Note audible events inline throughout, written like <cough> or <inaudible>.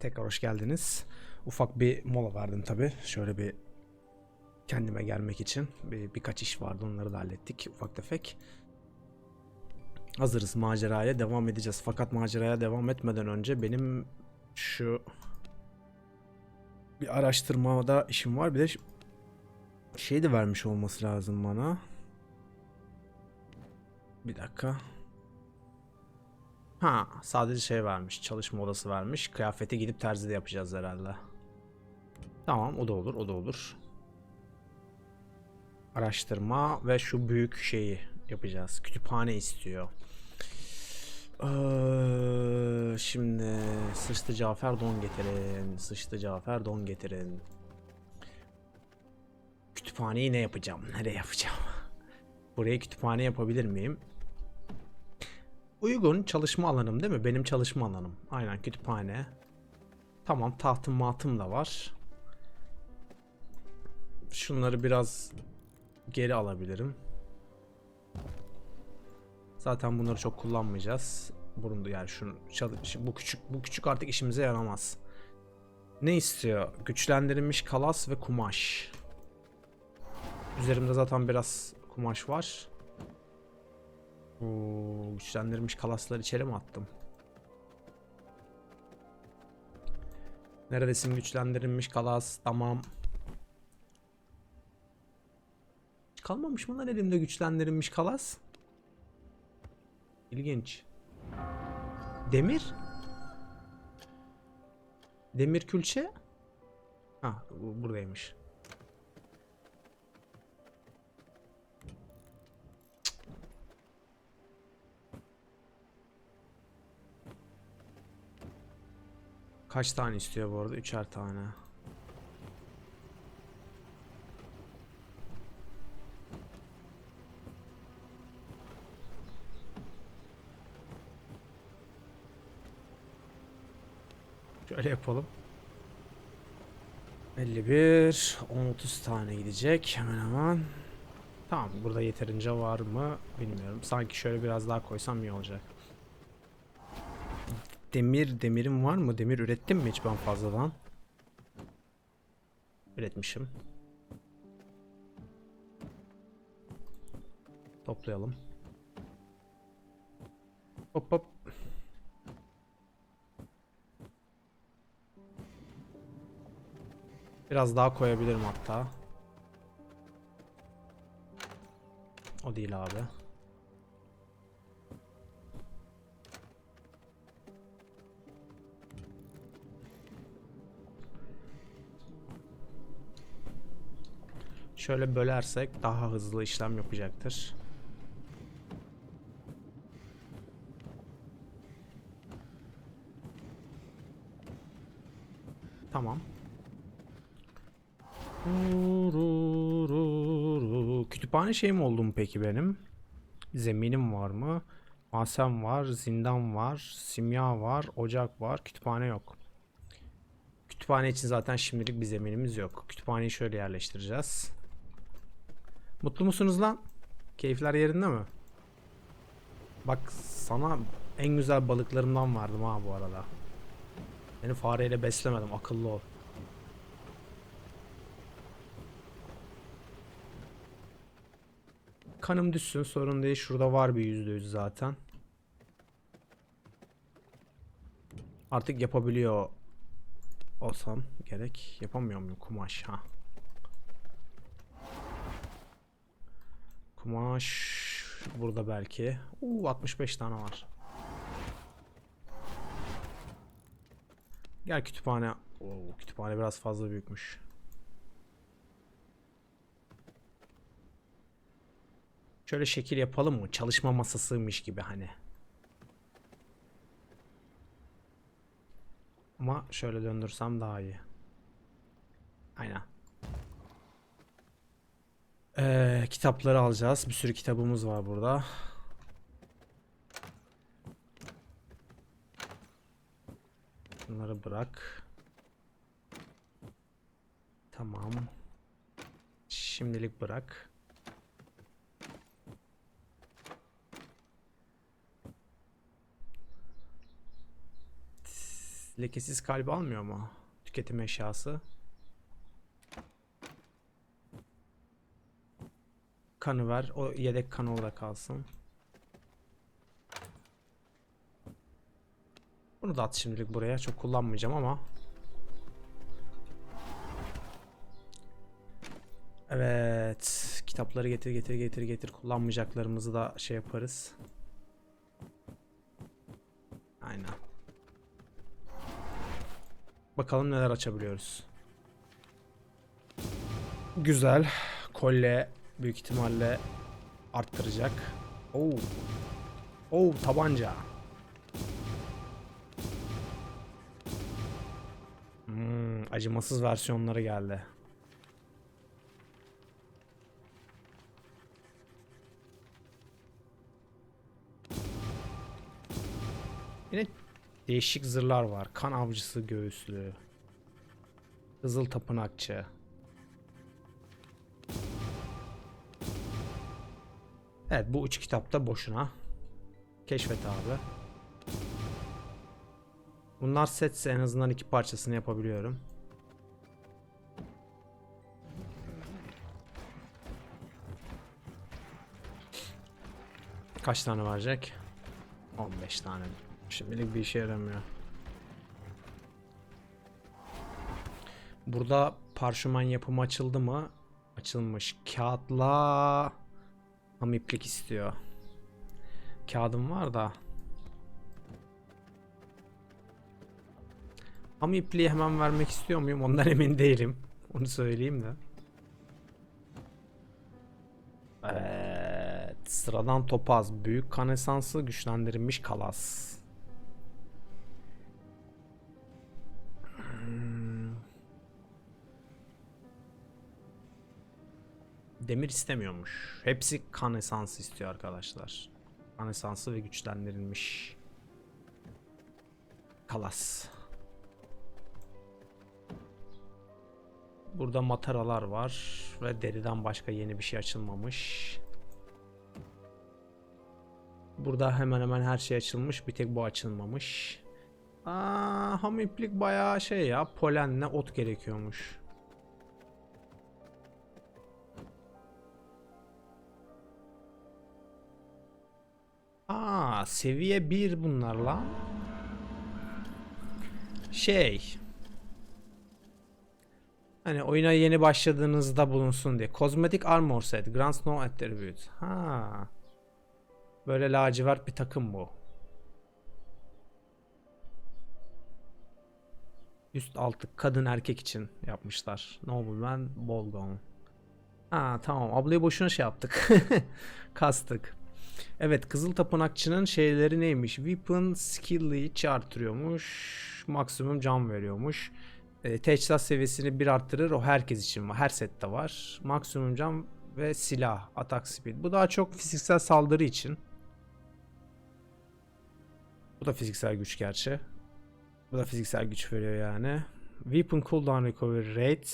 Tekrar hoş geldiniz. Ufak bir mola verdim tabi. Şöyle bir kendime gelmek için. Bir, birkaç iş vardı onları da hallettik ufak tefek. Hazırız maceraya devam edeceğiz. Fakat maceraya devam etmeden önce benim şu bir araştırmada işim var. Bir de şey de vermiş olması lazım bana. Bir dakika. Ha, sadece şey vermiş. Çalışma odası vermiş. Kıyafeti gidip terzide yapacağız herhalde. Tamam, o da olur, o da olur. Araştırma ve şu büyük şeyi yapacağız. Kütüphane istiyor. Ee, şimdi sıçtı Cafer don getirin. Sıçtı Cafer don getirin. Kütüphaneyi ne yapacağım? Nereye yapacağım? <laughs> Buraya kütüphane yapabilir miyim? Uygun çalışma alanım değil mi? Benim çalışma alanım. Aynen kütüphane. Tamam tahtım matım da var. Şunları biraz geri alabilirim. Zaten bunları çok kullanmayacağız. Burundu yani şunu bu küçük bu küçük artık işimize yaramaz. Ne istiyor? Güçlendirilmiş kalas ve kumaş. Üzerimde zaten biraz kumaş var. Oo, güçlendirilmiş kalasları içeri mi attım? Neredesin güçlendirilmiş kalas? Tamam. Kalmamış mı lan elimde güçlendirilmiş kalas? İlginç. Demir? Demir külçe? Ha, bu buradaymış. Kaç tane istiyor bu arada? Üçer tane. Şöyle yapalım. 51, 10-30 tane gidecek hemen hemen. Tamam burada yeterince var mı bilmiyorum. Sanki şöyle biraz daha koysam iyi olacak. Demir, demirim var mı? Demir ürettim mi hiç ben fazladan? Üretmişim. Toplayalım. Hop hop. Biraz daha koyabilirim hatta. O değil abi. Şöyle bölersek daha hızlı işlem yapacaktır. Tamam. Kütüphane şey mi oldum peki benim? Zeminim var mı? Masem var, zindan var, simya var, ocak var, kütüphane yok. Kütüphane için zaten şimdilik bir zeminimiz yok. Kütüphaneyi şöyle yerleştireceğiz. Mutlu musunuz lan? Keyifler yerinde mi? Bak sana en güzel balıklarımdan vardım ha bu arada. Beni fareyle beslemedim akıllı ol. Kanım düşsün sorun değil. Şurada var bir yüzde yüz zaten. Artık yapabiliyor olsam gerek. Yapamıyor muyum kumaş ha? Kumaş burada belki. Uuu 65 tane var. Gel kütüphane. Oo, kütüphane biraz fazla büyükmüş. Şöyle şekil yapalım mı? Çalışma masasıymış gibi hani. Ama şöyle döndürsem daha iyi. Aynen. Ee, kitapları alacağız. Bir sürü kitabımız var burada. Bunları bırak. Tamam. Şimdilik bırak. Lekesiz kalbi almıyor mu? Tüketim eşyası. Kanı ver. O yedek kanı orada kalsın. Bunu da at şimdilik buraya. Çok kullanmayacağım ama. Evet. Kitapları getir getir getir getir. Kullanmayacaklarımızı da şey yaparız. Aynen. Bakalım neler açabiliyoruz. Güzel. Kolye büyük ihtimalle arttıracak. Oo. Oo tabanca. Hmm, acımasız versiyonları geldi. Yine değişik zırhlar var. Kan avcısı göğüslü. Kızıl tapınakçı. Evet bu üç kitapta boşuna. Keşfet abi. Bunlar setse en azından iki parçasını yapabiliyorum. Kaç tane verecek? 15 tane. Şimdilik bir işe yaramıyor. Burada parşömen yapımı açıldı mı? Açılmış. Kağıtla ham iplik istiyor. Kağıdım var da. Ham ipliği hemen vermek istiyor muyum? Ondan <laughs> emin değilim. Onu söyleyeyim de. Evet. Sıradan topaz. Büyük kan güçlendirilmiş kalas. Demir istemiyormuş. Hepsi kan esansı istiyor arkadaşlar. Kan esansı ve güçlendirilmiş kalas. Burada mataralar var ve deriden başka yeni bir şey açılmamış. Burada hemen hemen her şey açılmış. Bir tek bu açılmamış. Aa, ham bayağı şey ya. Polenle ot gerekiyormuş. Seviye 1 bunlar lan. Şey. Hani oyuna yeni başladığınızda bulunsun diye. Cosmetic Armor Set. Grand Snow Attribute. Ha. Böyle lacivert bir takım bu. Üst altı kadın erkek için yapmışlar. Nobleman Bolgon. Ha tamam. Ablayı boşuna şey yaptık. <laughs> Kastık. Evet Kızıl Tapınakçı'nın şeyleri neymiş? Weapon skill'i artırıyormuş. Maksimum can veriyormuş. E, teçhizat seviyesini bir arttırır. O herkes için var. Her sette var. Maksimum can ve silah. Attack speed. Bu daha çok fiziksel saldırı için. Bu da fiziksel güç gerçi. Bu da fiziksel güç veriyor yani. Weapon cooldown recovery rate.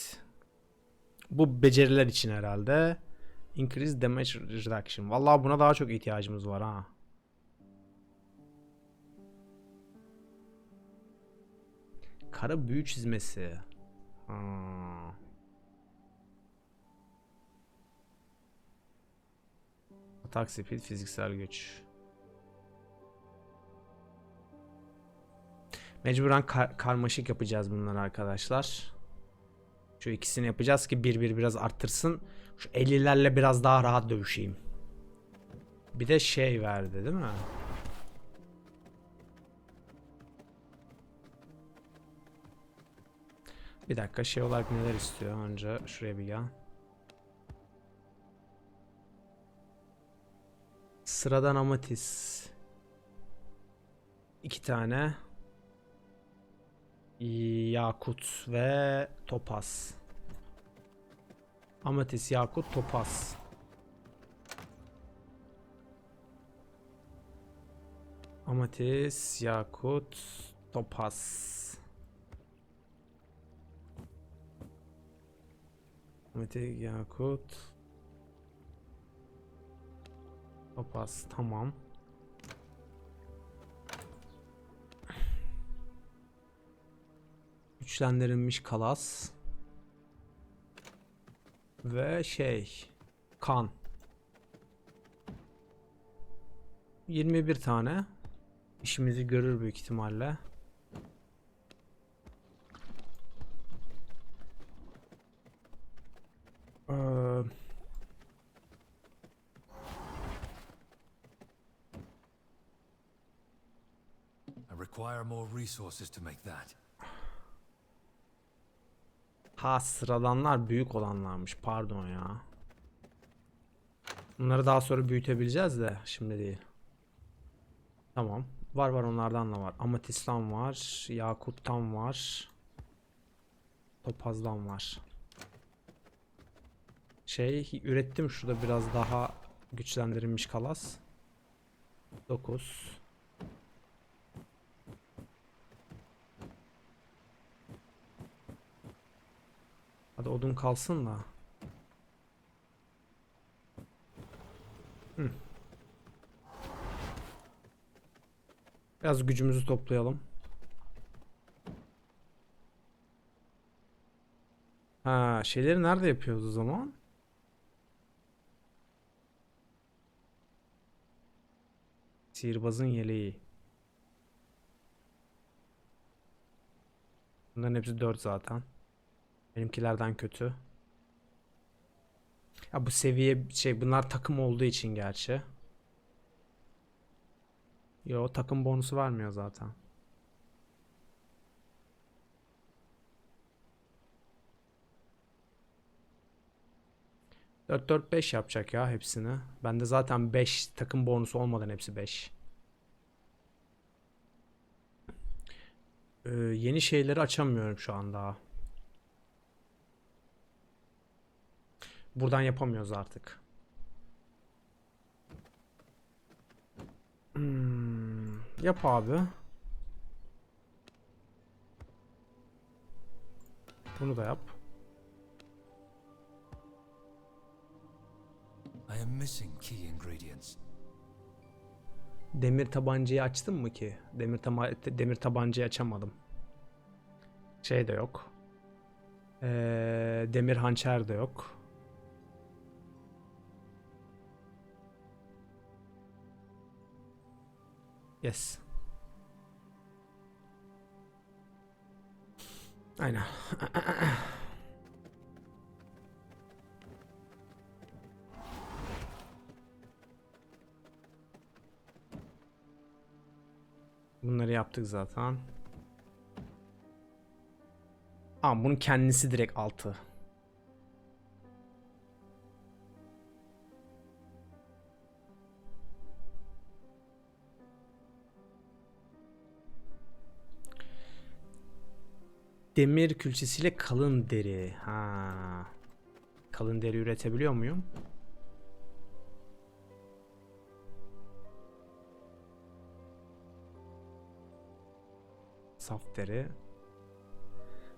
Bu beceriler için herhalde. Increase damage reduction. Vallahi buna daha çok ihtiyacımız var ha. Kara büyü çizmesi. Ha. Attack speed fiziksel güç. Mecburen kar- karmaşık yapacağız bunları arkadaşlar. Şu ikisini yapacağız ki bir bir biraz arttırsın. Şu 50'lerle biraz daha rahat dövüşeyim. Bir de şey verdi değil mi? Bir dakika şey olarak neler istiyor önce şuraya bir gel. Sıradan amatis. İki tane. Yakut ve topaz. Ametis, yakut, topaz. Ametis, yakut, topaz. Ametis, yakut. Topaz, tamam. Güçlendirilmiş kalas. Ve şey. Kan. 21 tane. İşimizi görür büyük ihtimalle. Ee, I require more resources to make that. Ha sıradanlar büyük olanlarmış. Pardon ya. Bunları daha sonra büyütebileceğiz de şimdi değil. Tamam. Var var onlardan da var. Amatist'tan var. Yakut'tan var. Topaz'dan var. Şey ürettim şurada biraz daha güçlendirilmiş kalas. 9 Hadi odun kalsın da. Hı. Biraz gücümüzü toplayalım. Ha, şeyleri nerede yapıyoruz o zaman? Sihirbazın yeleği. Bunların hepsi 4 zaten. Benimkilerden kötü. Ya bu seviye şey bunlar takım olduğu için gerçi. Yo takım bonusu vermiyor zaten. Dört dört beş yapacak ya hepsini. Bende zaten 5 takım bonusu olmadan hepsi 5. Ee, yeni şeyleri açamıyorum şu an daha. Buradan yapamıyoruz artık. Hmm, yap abi. Bunu da yap. I am missing key ingredients. Demir tabancayı açtım mı ki? Demir, tama demir tabancayı açamadım. Şey de yok. Ee, demir hançer de yok. Yes. Aynen. Bunları yaptık zaten. Aa bunun kendisi direkt altı. Demir külçesiyle kalın deri. Ha. Kalın deri üretebiliyor muyum? Saf deri.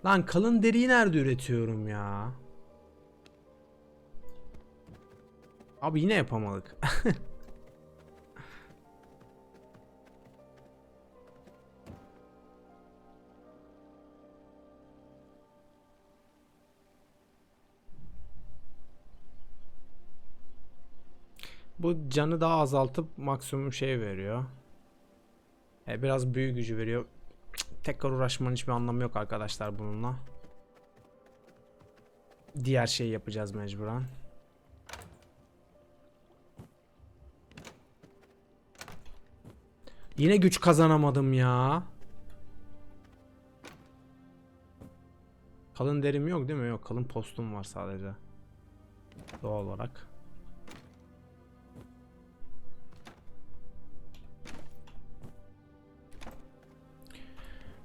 Lan kalın deriyi nerede üretiyorum ya? Abi yine yapamadık. <laughs> Bu canı daha azaltıp maksimum şey veriyor. E, biraz büyü gücü veriyor. Tekrar uğraşmanın hiçbir anlamı yok arkadaşlar bununla. Diğer şeyi yapacağız mecburen. Yine güç kazanamadım ya. Kalın derim yok değil mi? Yok kalın postum var sadece. Doğal olarak.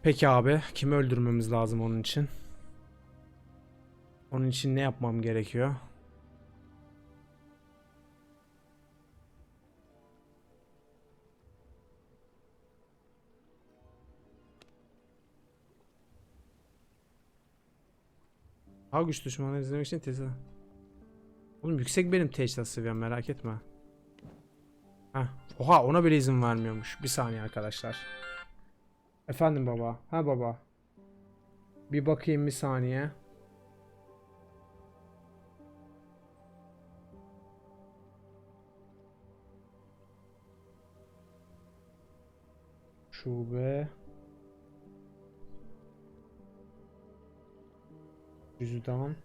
Peki abi, kimi öldürmemiz lazım onun için? Onun için ne yapmam gerekiyor? Daha güç düşmanı izlemek için tezi. Oğlum yüksek benim teçhizat seviyem merak etme. Heh. Oha ona bile izin vermiyormuş. Bir saniye arkadaşlar. Efendim baba. Ha baba. Bir bakayım bir saniye. Şube. Cüzdan.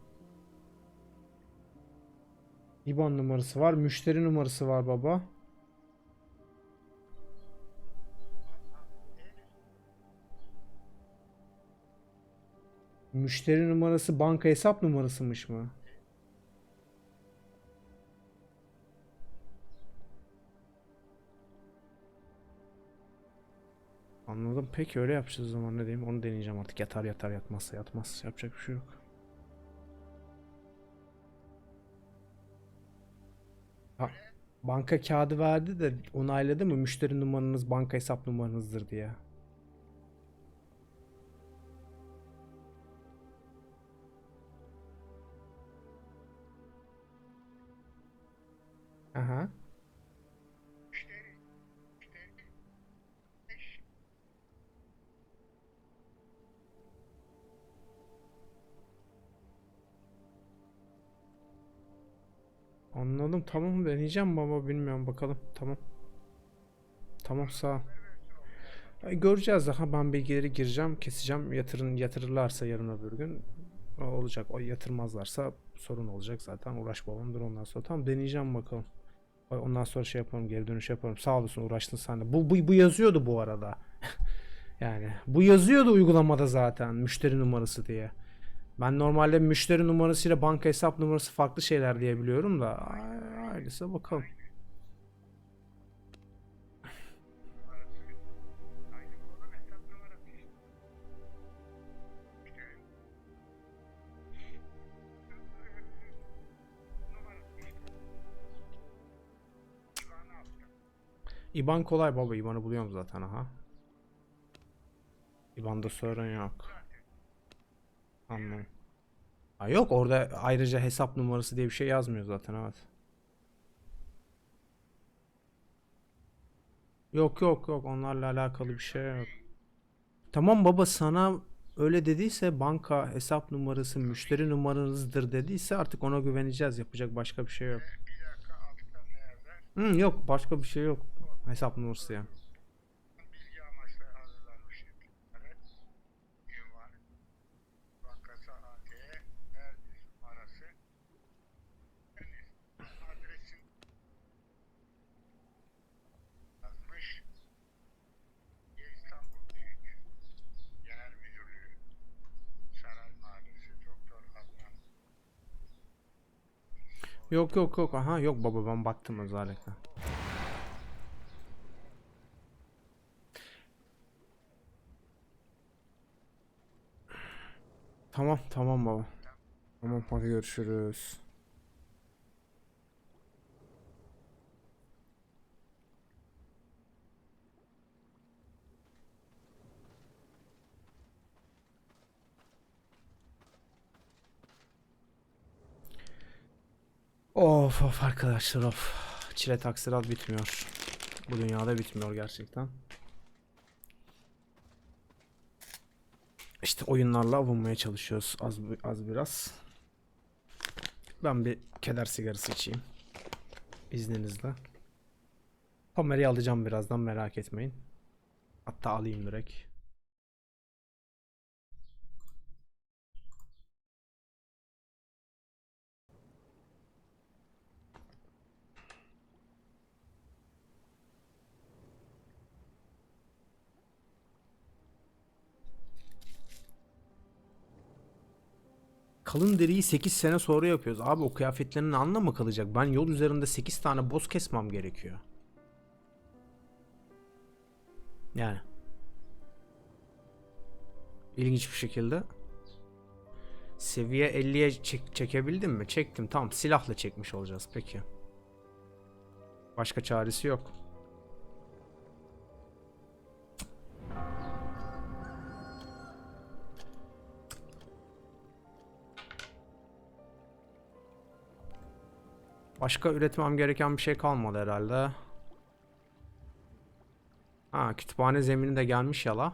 İBAN numarası var. Müşteri numarası var baba. Müşteri numarası banka hesap numarasıymış mı? Anladım. Peki öyle yapacağız zaman ne diyeyim? Onu deneyeceğim artık. Yatar yatar yatmazsa yatmaz. Yapacak bir şey yok. Ha, banka kağıdı verdi de onayladı mı? Müşteri numaranız banka hesap numaranızdır diye. Anladım. Tamam deneyeceğim baba bilmiyorum. Bakalım. Tamam. Tamam sağ Göreceğiz daha. Ben bilgileri gireceğim keseceğim. Yatırın yatırırlarsa yarın öbür gün olacak. O yatırmazlarsa sorun olacak zaten. Uğraş babamdır ondan sonra. Tamam deneyeceğim bakalım. Ondan sonra şey yaparım geri dönüş yaparım. Sağ olasın uğraştın sen de. Bu, bu, bu yazıyordu bu arada. <laughs> Yani bu yazıyordu uygulamada zaten müşteri numarası diye ben normalde müşteri numarasıyla banka hesap numarası farklı şeyler diye biliyorum da ailesi bakalım İban kolay baba. İban'ı buluyorum zaten aha. İban'da sorun yok. Anladım. Ha yok orada ayrıca hesap numarası diye bir şey yazmıyor zaten evet. Yok yok yok onlarla alakalı bir şey yok. Tamam baba sana öyle dediyse banka hesap numarası müşteri numaranızdır dediyse artık ona güveneceğiz. Yapacak başka bir şey yok. Hı, yok başka bir şey yok. Hesap numarası ya. Yok yok yok. Aha yok baba ben baktım özellikle. Tamam tamam baba. Tamam hadi görüşürüz. Of of arkadaşlar of. Çile taksirat bitmiyor. Bu dünyada bitmiyor gerçekten. İşte oyunlarla avunmaya çalışıyoruz az az biraz. Ben bir keder sigarası içeyim. İzninizle. Kamerayı alacağım birazdan merak etmeyin. Hatta alayım direkt. Kalın deriyi 8 sene sonra yapıyoruz. Abi o kıyafetlerin anlamı kalacak? Ben yol üzerinde 8 tane boz kesmem gerekiyor. Yani. İlginç bir şekilde. Seviye 50'ye çek- çekebildim mi? Çektim. Tamam silahla çekmiş olacağız peki. Başka çaresi yok. Başka üretmem gereken bir şey kalmadı herhalde. Ha kütüphane zemini de gelmiş yala.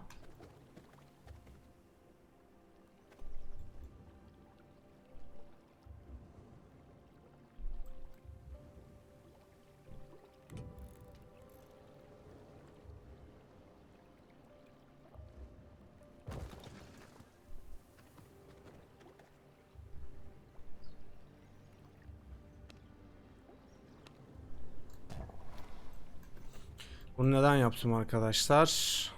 Yaptım arkadaşlar?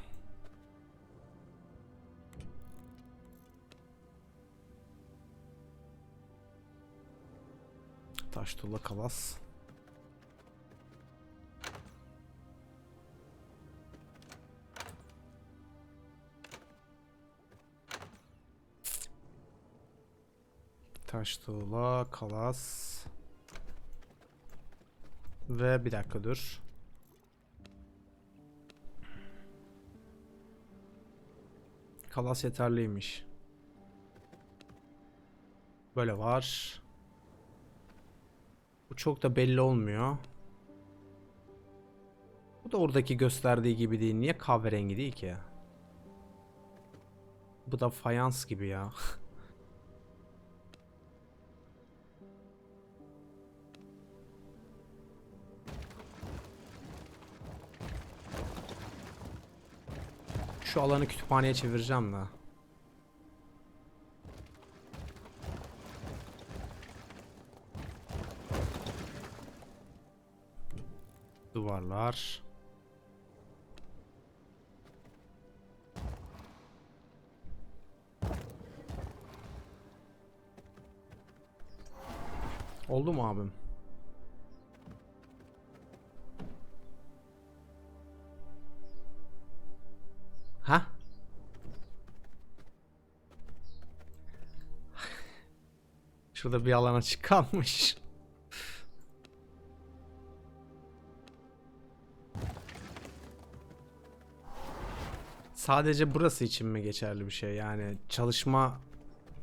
Taş tuğla kalas. Taş tuğla kalas. Ve bir dakika dur. Kalas yeterliymiş. Böyle var. Bu çok da belli olmuyor. Bu da oradaki gösterdiği gibi değil. Niye kahverengi değil ki? Bu da fayans gibi ya. <laughs> Şu alanı kütüphaneye çevireceğim de. Duvarlar. Oldu mu abim? Şurada bir alan açık kalmış. Sadece burası için mi geçerli bir şey? Yani çalışma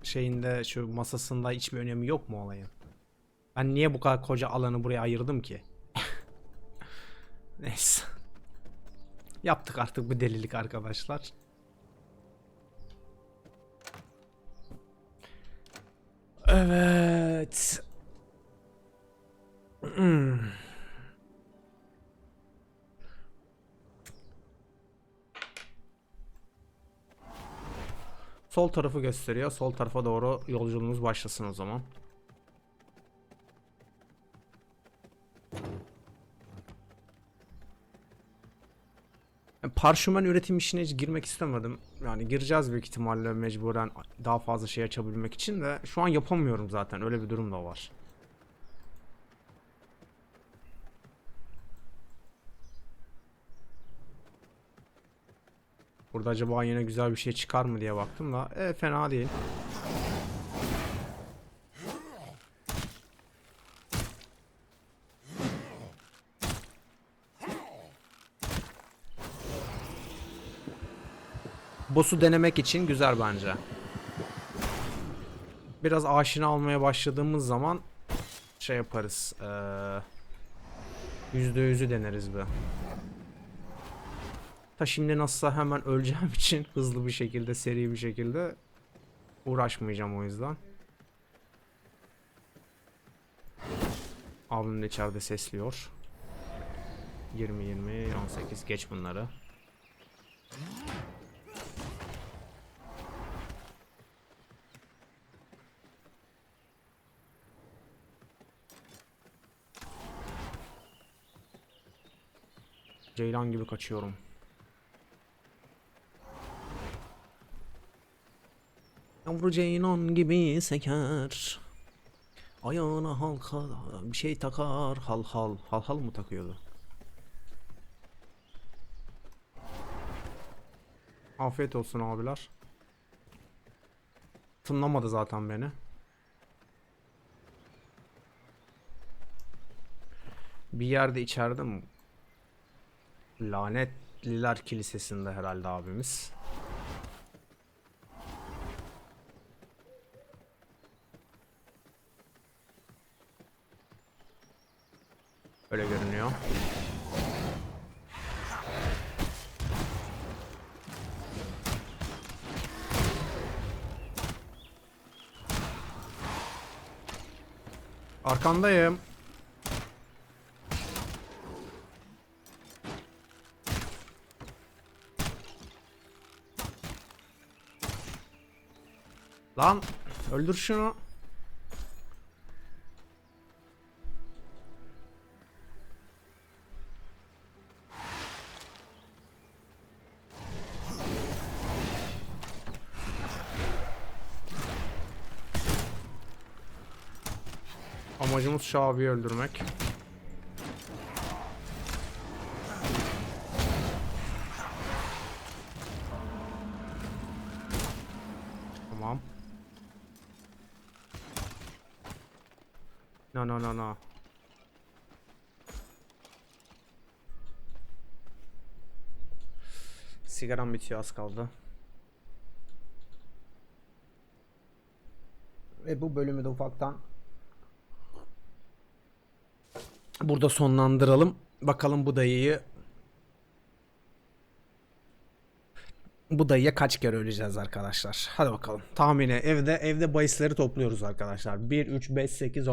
şeyinde şu masasında hiçbir önemi yok mu olayın? Ben niye bu kadar koca alanı buraya ayırdım ki? <laughs> Neyse. Yaptık artık bu delilik arkadaşlar. Evet. Hmm. Sol tarafı gösteriyor. Sol tarafa doğru yolculuğumuz başlasın o zaman. Parşömen üretim işine hiç girmek istemedim. Yani gireceğiz büyük ihtimalle mecburen daha fazla şey açabilmek için de şu an yapamıyorum zaten. Öyle bir durum da var. Burada acaba yine güzel bir şey çıkar mı diye baktım da e, fena değil. Boss'u denemek için güzel bence. Biraz aşina olmaya başladığımız zaman şey yaparız. Yüzde yüzü deneriz be. Ta şimdi nasılsa hemen öleceğim <laughs> için hızlı bir şekilde, seri bir şekilde uğraşmayacağım o yüzden. Abim de içeride sesliyor. 20 20 18 geç bunları. Ceylan gibi kaçıyorum. Yavru ceylan gibi seker. Ayağına halka bir şey takar. Hal hal. Hal hal mı takıyordu? Afiyet olsun abiler. Tınlamadı zaten beni. Bir yerde içeride mi? Lanetliler Kilisesi'nde herhalde abimiz. Öyle görünüyor. Arkandayım. Lan öldür şunu. Amacımız Şabi'yi öldürmek. No no no no. Sigaram bitiyor az kaldı. Ve bu bölümü de ufaktan burada sonlandıralım. Bakalım bu dayıyı bu dayıya kaç kere öleceğiz arkadaşlar. Hadi bakalım. Tahmini evde evde bahisleri topluyoruz arkadaşlar. 1 3 5 8 10